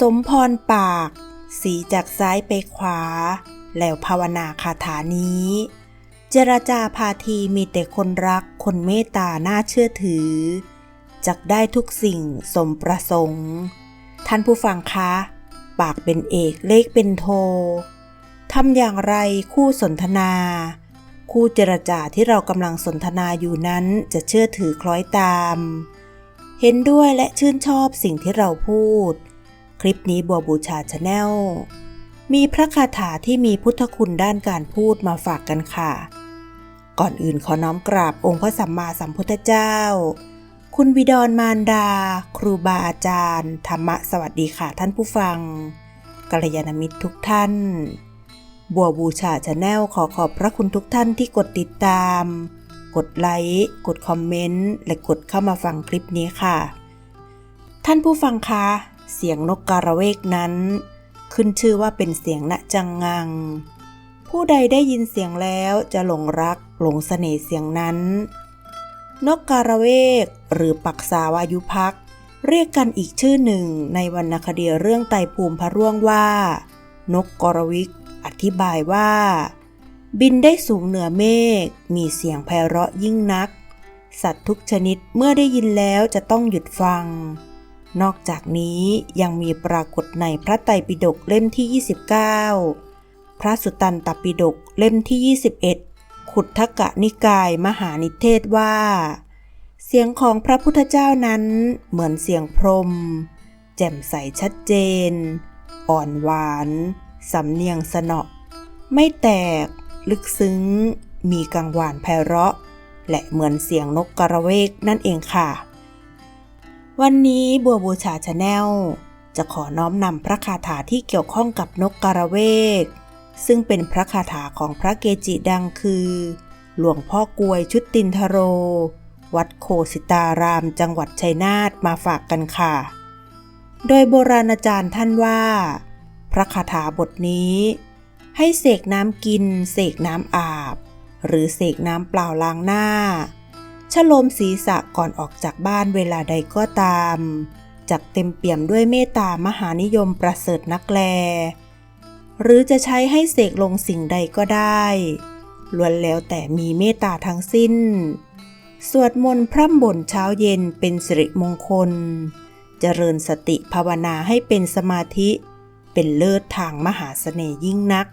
สมพรปาก สีจากซ้ายไปขวา แล้วภาวนาคาถานี้ เจรจาพาทีมีแต่คนรักคนเมตตาน่าเชื่อถือ จักได้ทุกสิ่งสมประสงค์ ท่านผู้ฟังคะ ปากเป็นเอกเลขเป็นโททำอย่างไรคู่สนทนา คู่เจรจาที่เรากำลังสนทนาอยู่นั้นจะเชื่อถือคล้อยตาม เห็นด้วยและชื่นชอบสิ่งที่เราพูด คลิปนี้บัวบูชาชาแนลมีพระคาถาที่มีพุทธคุณด้านการพูดมาฝากกันค่ะ ก่อนอื่นขอน้อมกราบองค์พระสัมมาสัมพุทธเจ้า คุณวิดรมารดา ครูบาอาจารย์ ธรรมะสวัสดีค่ะท่านผู้ฟังกัลยาณมิตรทุกท่าน บัวบูชาชาแนลขอขอบพระคุณทุกท่านที่กดติดตาม กดไลค์ กดคอมเมนต์ และกดเข้ามาฟังคลิปนี้ค่ะ ท่านผู้ฟังคะ เสียงนกกระเวกนั้น ขึ้นชื่อว่าเป็นเสียงณจังงัง ผู้ใดได้ยินเสียงแล้วจะหลงรักหลงเสน่ห์เสียงนั้น นกกระเวกหรือปักษาวายุพัก เรียกกันอีกชื่อหนึ่งในวรรณคดีเรื่องไตภูมิพระร่วงว่า นกกรวิกอธิบายว่า บินได้สูงเหนือเมฆมีเสียงไพเราะยิ่งนัก สัตว์ทุกชนิดเมื่อได้ยินแล้วจะต้องหยุดฟัง นอกจากนี้ยังมีปรากฏในพระไตรปิฎกเล่มที่ 29 พระสุตตันตปิฎกเล่มที่ 21 ขุททกะนิกายมหานิเทศว่า เสียงของพระพุทธเจ้านั้นเหมือนเสียงพรม แจ่มใสชัดเจน อ่อนหวาน สำเนียงสนอไม่แตก ลึกซึ้ง มีกังวานไพเราะ และเหมือนเสียงนกกระเวกนั่นเองค่ะ วันนี้บัวบูชาชาแนลจะขอน้อมนำพระคาถาที่เกี่ยวข้องกับนกกระเวก ซึ่งเป็นพระคาถาของพระเกจิดังคือ หลวงพ่อกวยชุดตินทโร วัดโคสิตารามจังหวัดชัยนาทมาฝากกันค่ะ โดยโบราณอาจารย์ท่านว่า พระคาถาบทนี้ ให้เสกน้ำกิน เสกน้ำอาบ หรือเสกน้ำเปล่าล้างหน้า ชโลมศีรษะก่อนออกจากบ้านเวลาใดก็ตามจักเต็มเปี่ยมด้วยเมตตามหานิยมประเสริฐนักแล หรือจะใช้ให้เสกลงสิ่งใดก็ได้ล้วนแล้วแต่มีเมตตาทั้งสิ้น สวดมนต์พร่ำบ่นเช้าเย็นเป็นสิริมงคล เจริญสติภาวนาให้เป็นสมาธิ เป็นเลิศทางมหาเสน่ยิ่งนัก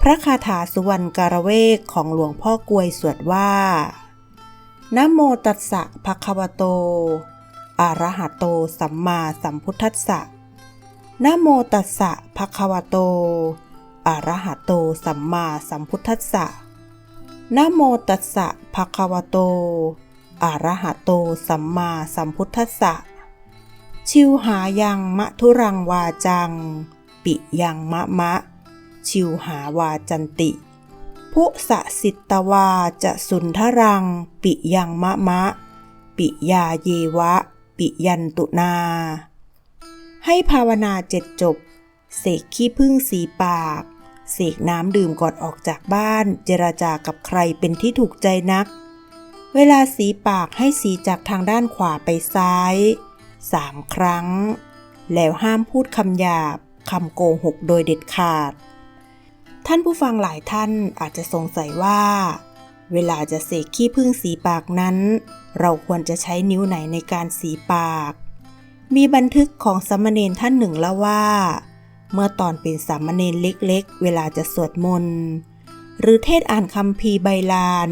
พระคาถาสุวรรณการเวกของหลวงพ่อกวยสวดว่า นะโมตัสสะภะคะวะโต อะระหะโต สัมมาสัมพุทธัสสะนะโมตัสสะภะคะวะโต อะระหะโต สัมมาสัมพุทธัสสะนะโมตัสสะภะคะวะโต อะระหะโต สัมมาสัมพุทธัสสะ ชิวหายังมะทุรังวาจัง ปิยังมะมะ ชิวหาวาจันติ พุสะสิตวาจะสุนทรัง ปิยังมะมะ ปิยาเยวะ ปิยันตุนา ให้ภาวนาเจ็ดจบ เสกขี้พึ่งสีปาก เสกน้ำดื่มก่อนออกจากบ้าน เจรจากับใครเป็นที่ถูกใจนัก เวลาสีปากให้สีจากทางด้านขวาไปซ้ายสามครั้ง แล้วห้ามพูดคำหยาบคำโกหกโดยเด็ดขาด ท่านผู้ฟังหลายท่านอาจจะสงสัยว่า เวลาจะเสกขี้พึ่งสีปากนั้น เราควรจะใช้นิ้วไหนในการสีปาก มีบันทึกของสามเณรท่านหนึ่งเล่าว่า เมื่อตอนเป็นสามเณรเล็กๆ เวลาจะสวดมนต์หรือเทศอ่านคำพีใบลาน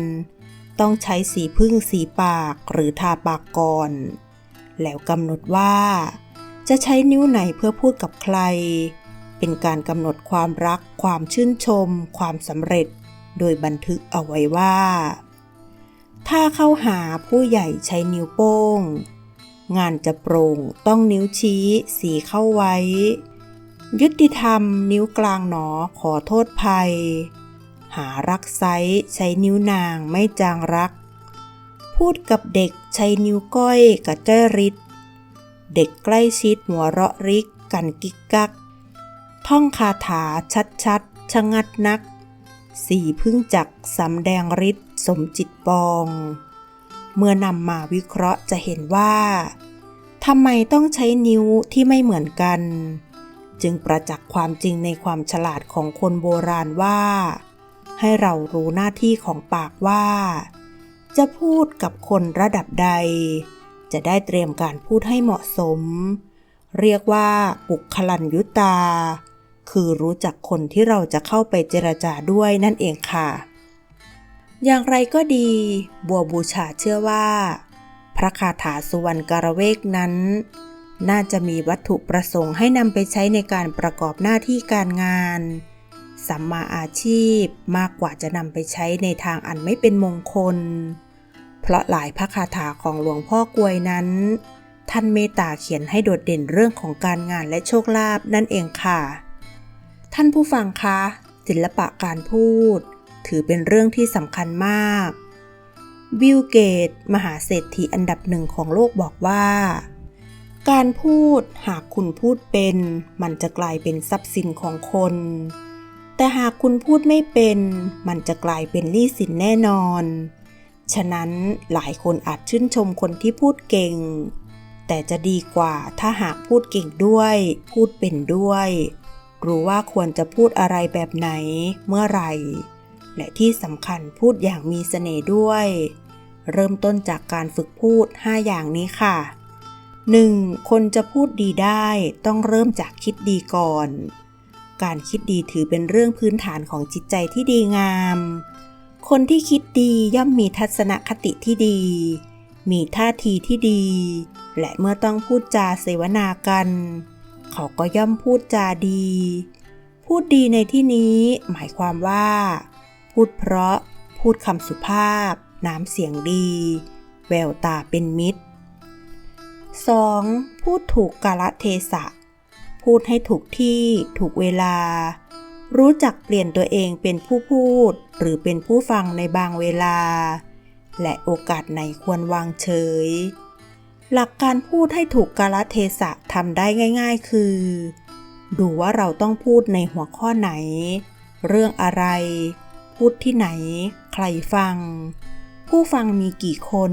ต้องใช้สีพึ่งสีปากหรือทาปากก่อน แล้วกำหนดว่า จะใช้นิ้วไหนเพื่อพูดกับใคร เป็นการกำหนดความรัก ความชื่นชม ความสำเร็จ โดยบันทึกเอาไว้ว่า ถ้าเข้าหาผู้ใหญ่ใช้นิ้วโป้ง งานจะโปร่งต้องนิ้วชี้สีเข้าไว้ ยุติธรรมนิ้วกลางหนอขอโทษภัย หารักไซใช้นิ้วนางไม่จางรัก พูดกับเด็กใช้นิ้วก้อยกับเจ้ริดเด็กใกล้ชิดหัวเราะริกกันกิกกัก ท่องคาถาชัดๆชะงัดนัก สีพึ่งจักสำแดงฤทธิ์สมจิตปอง เมื่อนำมาวิเคราะห์จะเห็นว่าทำไมต้องใช้นิ้วที่ไม่เหมือนกัน จึงประจักษ์ความจริงในความฉลาดของคนโบราณว่า ให้เรารู้หน้าที่ของปากว่า จะพูดกับคนระดับใด จะได้เตรียมการพูดให้เหมาะสม เรียกว่าปุคลัญยุตา คือรู้จักคนที่เราจะเข้าไปเจรจาด้วยนั่นเองค่ะ อย่างไรก็ดี บัวบูชาเชื่อว่า พระคาถาสุวรรณการเวกนั้น น่าจะมีวัตถุประสงค์ให้นำไปใช้ในการประกอบหน้าที่การงานสัมมาอาชีพมากกว่าจะนำไปใช้ในทางอันไม่เป็นมงคล เพราะหลายพระคาถาของหลวงพ่อกวยนั้น ท่านเมตตาเขียนให้โดดเด่นเรื่องของการงานและโชคลาภนั่นเองค่ะ ท่านผู้ฟังคะ ศิลปะการพูด ถือเป็นเรื่องที่สำคัญมาก บิลเกต มหาเศรษฐีอันดับหนึ่งของโลกบอกว่า การพูดหากคุณพูดเป็น มันจะกลายเป็นทรัพย์สินของคน แต่หากคุณพูดไม่เป็น มันจะกลายเป็นหนี้สินแน่นอน ฉะนั้นหลายคนอาจชื่นชมคนที่พูดเก่ง แต่จะดีกว่าถ้าหากพูดเก่งด้วย พูดเป็นด้วย รู้ว่าควรจะพูดอะไรแบบไหนเมื่อไหร่ และที่สำคัญพูดอย่างมีเสน่ห์ด้วย เริ่มต้นจากการฝึกพูด 5 อย่างนี้ค่ะ 1. คนจะพูดดีได้ต้องเริ่มจากคิดดีก่อน การคิดดีถือเป็นเรื่องพื้นฐานของจิตใจที่ดีงาม คนที่คิดดีย่อมมีทัศนคติที่ดี มีท่าทีที่ดี และเมื่อต้องพูดจาเสวนากัน เขาก็ย่อมพูดจาดี พูดดีในที่นี้หมายความว่า พูดเพราะ พูดคำสุภาพ น้ำเสียงดี แววตาเป็นมิตร 2. พูดถูกกาลเทศะ พูดให้ถูกที่ถูกเวลา รู้จักเปลี่ยนตัวเองเป็นผู้พูด หรือเป็นผู้ฟังในบางเวลา และโอกาสไหนควรวางเฉย หลักการพูดให้ถูกกาลเทศะทำได้ง่ายๆ คือ ดูว่าเราต้องพูดในหัวข้อไหน เรื่องอะไร พูดที่ไหน ใครฟัง ผู้ฟังมีกี่คน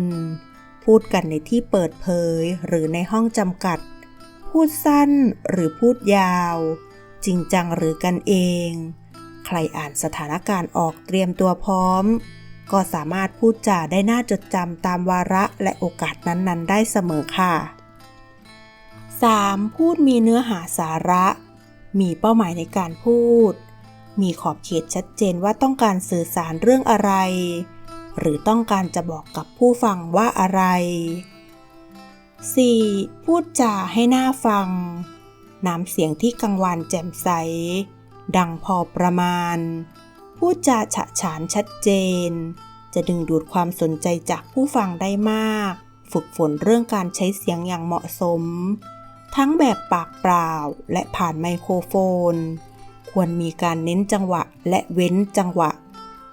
พูดกันในที่เปิดเผยหรือในห้องจำกัด พูดสั้นหรือพูดยาว จริงจังหรือกันเอง ใครอ่านสถานการณ์ออกเตรียมตัวพร้อม ก็สามารถพูดจาได้น่าจดจำตามวาระและโอกาสนั้น ๆ ได้เสมอค่ะ 3. พูดมีเนื้อหาสาระ มีเป้าหมายในการพูด มีขอบเขตชัดเจนว่าต้องการสื่อสารเรื่องอะไร หรือต้องการจะบอกกับผู้ฟังว่าอะไร 4. พูดจาให้หน่าฟัง น้ำเสียงที่กังวานแจ่มใส ดังพอประมาณ พูดจาฉะฉานชัดเจน จะดึงดูดความสนใจจากผู้ฟังได้มาก ฝึกฝนเรื่องการใช้เสียงอย่างเหมาะสม ทั้งแบบปากเปล่าและผ่านไมโครโฟน ควรมีการเน้นจังหวะและเว้นจังหวะ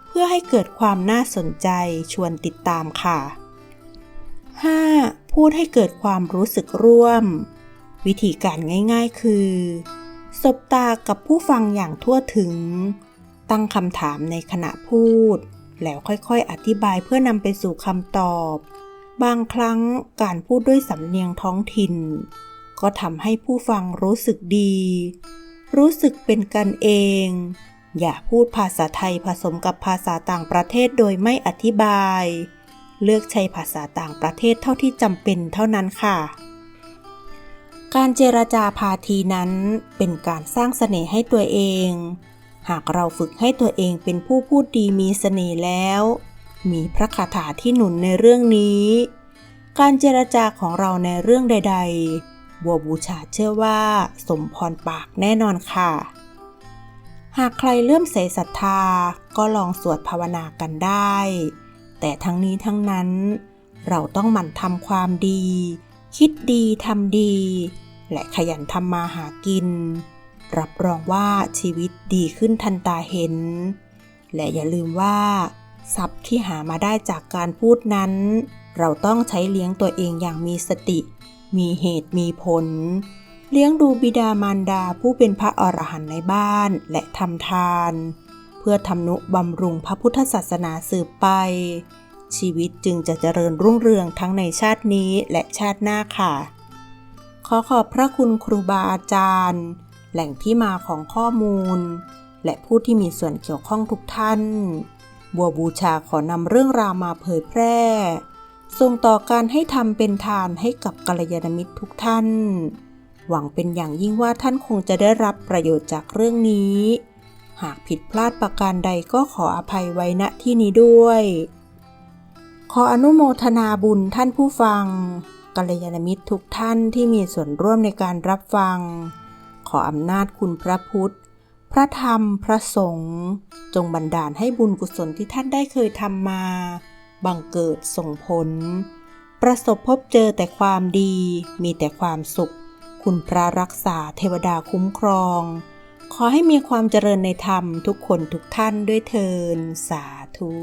เพื่อให้เกิดความน่าสนใจชวนติดตามค่ะ 5. พูดให้เกิดความรู้สึกร่วม วิธีการง่าย ๆ คือ สบตากับผู้ฟังอย่างทั่วถึง ตั้งคำถามในขณะพูด แล้วค่อยๆ อธิบายเพื่อนำไปสู่คำตอบ บางครั้งการพูดด้วยสำเนียงท้องถิ่น ก็ทำให้ผู้ฟังรู้สึกดี รู้สึกเป็นกันเอง อย่าพูดภาษาไทยผสมกับภาษาต่างประเทศโดยไม่อธิบาย เลือกใช้ภาษาต่างประเทศเท่าที่จำเป็นเท่านั้นค่ะการเจรจาพาทีนั้นเป็นการสร้างเสน่ห์ให้ตัวเอง หากเราฝึกให้ตัวเองเป็นผู้พูดดีมีเสน่ห์แล้ว มีพระคาถาที่หนุนในเรื่องนี้ การเจรจาของเราในเรื่องใด ๆ บัวบูชาเชื่อว่า สมพรปากแน่นอนค่ะ หากใครเลื่อมใสศรัทธาก็ลองสวดภาวนากันได้ แต่ทั้งนี้ทั้งนั้น เราต้องหมั่นทำความดี คิดดีทำดี และขยันทำมาหากิน รับรองว่าชีวิตดีขึ้นทันตาเห็น และอย่าลืมว่าทรัพย์ที่หามาได้จากการพูดนั้น เราต้องใช้เลี้ยงตัวเองอย่างมีสติ มีเหตุมีผล เลี้ยงดูบิดามารดาผู้เป็นพระอรหันต์ในบ้านและทำทาน เพื่อทำนุบำรุงพระพุทธศาสนาสืบไป ชีวิตจึงจะเจริญรุ่งเรืองทั้งในชาตินี้และชาติหน้าค่ะ ขอขอบพระคุณครูบาอาจารย์ แหล่งที่มาของข้อมูล และผู้ที่มีส่วนเกี่ยวข้องทุกท่าน บัวบูชาขอนำเรื่องราวมาเผยแพร่ส่งต่อการให้ทำเป็นทานให้กับกัลยาณมิตรทุกท่าน หวังเป็นอย่างยิ่งว่าท่านคงจะได้รับประโยชน์จากเรื่องนี้ หากผิดพลาดประการใดก็ขออภัยไว้ณที่นี้ด้วย ขออนุโมทนาบุญท่านผู้ฟังกัลยาณมิตรทุกท่านที่มีส่วนร่วมในการรับฟัง ขออำนาจคุณพระพุทธ พระธรรม พระสงฆ์จงบันดาลให้บุญกุศลที่ท่านได้เคยทำมา บังเกิดส่งผล ประสบพบเจอแต่ความดี มีแต่ความสุข คุณพระรักษาเทวดาคุ้มครอง ขอให้มีความเจริญในธรรมทุกคนทุกท่านด้วยเทินสาธุ